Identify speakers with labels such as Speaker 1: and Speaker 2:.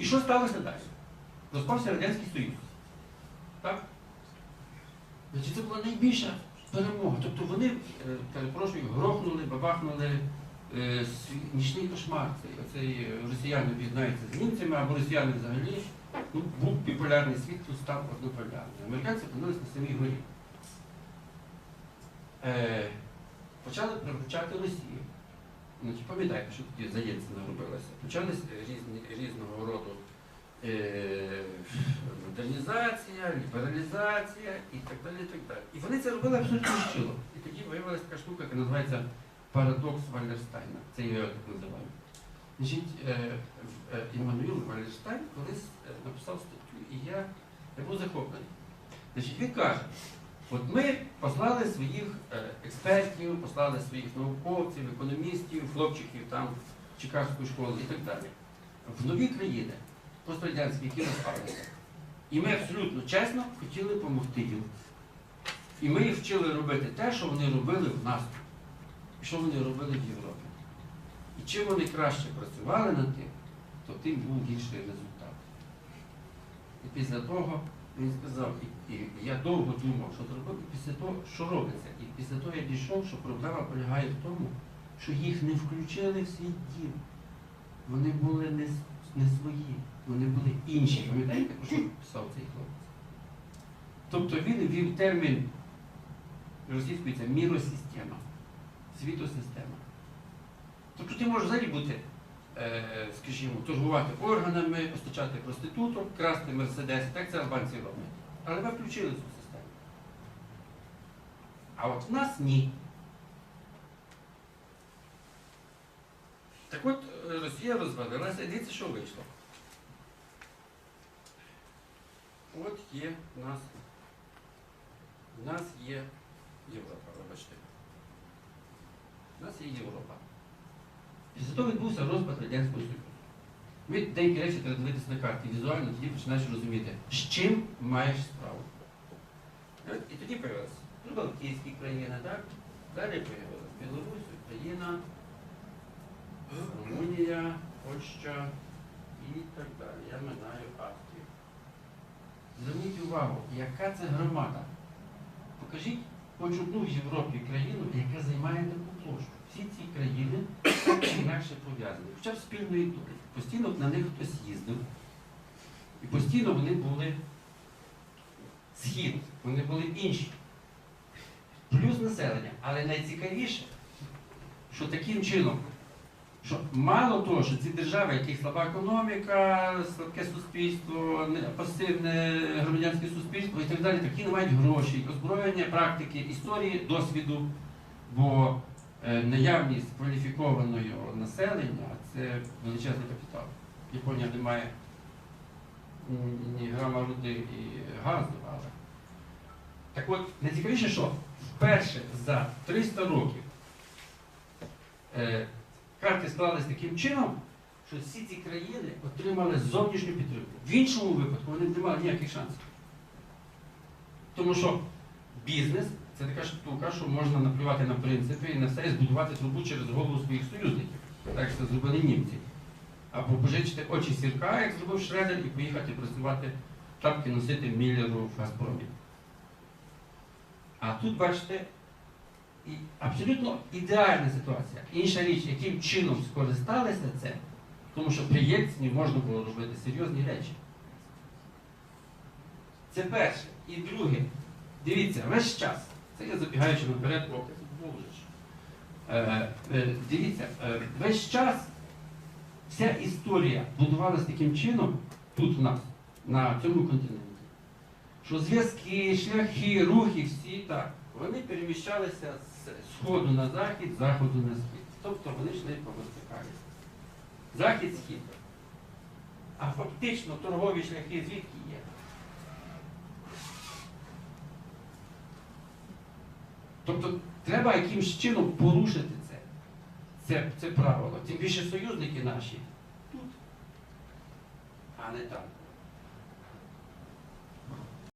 Speaker 1: І що сталося далі? Розпався Радянський Союз. Так? Значить, це була найбільша перемога. Тобто вони, е, перепрошую, грохнули, бабахнули е, нічний кошмар. Цей, е, росіяни об'єднаються з німцями, або росіяни взагалі. Ну, був біполярний світ, тут став однополярний. Американці опинилися на самій горі. Е, почали приручати Росію. Значить, пам'ятаєте, що тоді за Єльцина робилося? Почалися різні, різного роду е, модернізація, лібералізація і так далі. І так далі. І вони це робили абсолютно щиро. І тоді виявилася така штука, яка називається парадокс Вальдерстайна. Це його так називаю. Значить, е, е, Іммануїл Вальдерштайн колись е, написав статтю, і я, я був захоплений. Значить, він каже, от ми послали своїх е, експертів, послали своїх науковців, економістів, хлопчиків там Чикагської школи і так далі. В нові країни, пострадянські, які розпалися. І ми абсолютно чесно хотіли допомогти їм. І ми їх вчили робити те, що вони робили в нас, і що вони робили в Європі. І чим вони краще працювали над тим, то тим був гірший результат. І після того він сказав, і, і я довго думав, що зробити після того, що робиться. І після того я дійшов, що проблема полягає в тому, що їх не включили в свій дім. Вони були не, не свої, вони були інші. Пам'ятаєте, про що писав цей хлопець? Тобто він ввів термін російською це міросистема, світосистема. Тобто ти можеш взагалі бути, скажімо, торгувати органами, постачати проституток, красти мерседес, так це албанці роблять. Але ми включили цю систему. А от в нас ні. Так от е, Росія розвалилася, дивіться, що вийшло. От є в нас. В нас є Європа, вибачте. У нас є Європа. Після того відбувся розпад Радянського Союзу. Ви деякі речі треба дивитися на карті візуально, тоді починаєш розуміти, з чим маєш справу. І тоді появилися Прибалтійські країни, так? Далі появилася Білорусь, Україна, Румунія, Польща і так далі. Я минаю Австрію. Зверніть увагу, яка це громада. Покажіть хоч одну в Європі країну, яка займає таку площу. Всі ці країни інакше пов'язані, хоча б спільної долі. Постійно на них хтось їздив. І постійно вони були схід, вони були інші. Плюс населення. Але найцікавіше, що таким чином, що мало того, що ці держави, яких слаба економіка, слабке суспільство, пасивне громадянське суспільство і так далі, такі не мають грошей, озброєння, практики, історії, досвіду. Бо наявність кваліфікованого населення це величезний капітал. Японія не має ні- грама руди і газу, але. Так от, найцікавіше, що вперше за 300 років е, карти склались таким чином, що всі ці країни отримали зовнішню підтримку. В іншому випадку вони не мали ніяких шансів. Тому що бізнес це така штука, що можна наплювати на принципи і на все і збудувати трубу через голову своїх союзників. Так як це зробили німці. Або пожичити очі сірка, як зробив Шредер, і поїхати працювати, шапки носити Міллеру в Газпромі. А тут, бачите, і абсолютно ідеальна ситуація. Інша річ, яким чином скористалися це, тому що при Єльцині можна було робити серйозні речі. Це перше. І друге, дивіться, весь час, це я забігаючи наперед, був же. Е, е, дивіться, е, весь час вся історія будувалася таким чином тут в нас, на цьому континенті. Що зв'язки, шляхи, рухи, всі так, вони переміщалися з сходу на захід, з заходу на схід. Тобто вони йшли по вертикалі. Захід-схід. А фактично торгові шляхи звідки є? Тобто треба якимсь чином порушити це. Це, це правило. Тим більше союзники наші тут, а не там.